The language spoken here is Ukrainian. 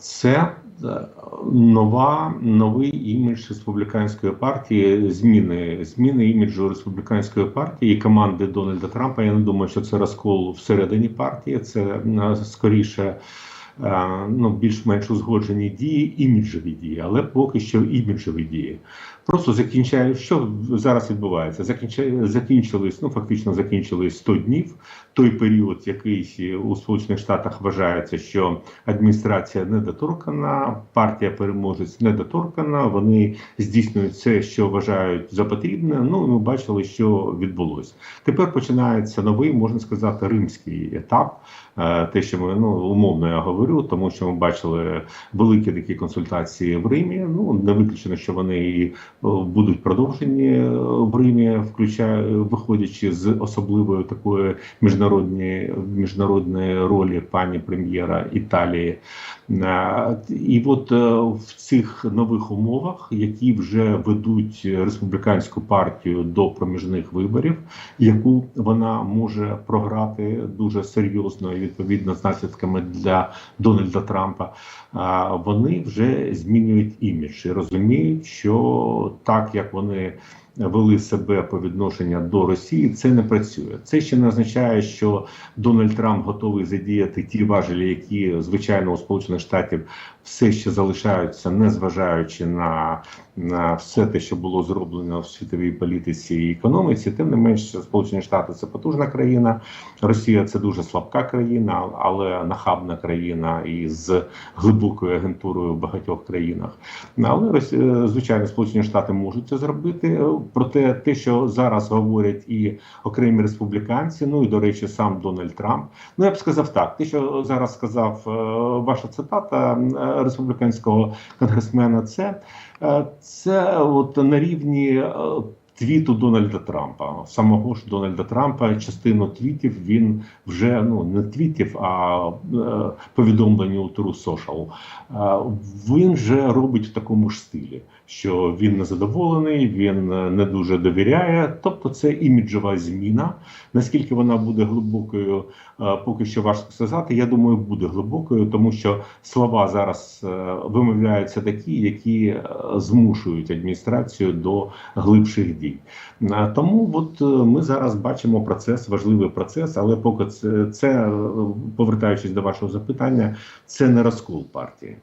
Це е, нова новий імідж республіканської партії. Зміни зміни іміджу республіканської партії і команди Дональда Трампа. Я не думаю, що це розкол всередині партії. Це е, скоріше. Ну, більш-менш узгоджені дії, іміджові дії, але поки що іміджові дії. Просто закінчає, що зараз відбувається? Закінчає, закінчились, ну фактично закінчились 100 днів. Той період, який у Сполучених Штатах вважається, що адміністрація недоторкана, партія переможець недоторкана. Вони здійснюють все, що вважають за потрібне. Ну і ми бачили, що відбулося. Тепер починається новий, можна сказати, римський етап. Е, Те, що ми ну умовно я говорю, тому що ми бачили великі такі консультації в Римі. Ну не виключено, що вони і будуть продовжені е, в Римі, включає виходячи з особливої такої міжнародної міжнародної ролі пані прем'єра Італії. Е, І от е, в цих нових умовах, які вже ведуть республіканську партію до проміжних виборів, яку вона може програти дуже серйозно і відповідно з наслідками для Дональда Трампа, вони вже змінюють імідж і розуміють, що так як вони вели себе по відношенню до Росії, це не працює. Це ще не означає, що Дональд Трамп готовий задіяти ті важелі, які звичайно у Сполучених Штатів все ще залишаються, незважаючи на, на все те, що було зроблено в світовій політиці і економіці. Тим не менш, Сполучені Штати це потужна країна, Росія це дуже слабка країна, але нахабна країна із глибокою агентурою в багатьох країнах. Але звичайно, Сполучені Штати можуть це зробити. Проте те, що зараз говорять і окремі республіканці, ну і до речі, сам Дональд Трамп. Ну я б сказав так: те, що зараз сказав е, ваша цитата е, республіканського конгресмена, це, е, це от на рівні. Твіту Дональда Трампа, самого ж Дональда Трампа, частину твітів він вже ну не твітів, а е, повідомлень у True Social. Е, він же робить в такому ж стилі, що він незадоволений, він не дуже довіряє. Тобто, це іміджова зміна. Наскільки вона буде глибокою, е, поки що важко сказати. Я думаю, буде глибокою, тому що слова зараз е, вимовляються такі, які е, змушують адміністрацію до глибших дій. Е, Тому от е, ми зараз бачимо процес, важливий процес, але поки це, це е, повертаючись до вашого запитання, це не розкол партії.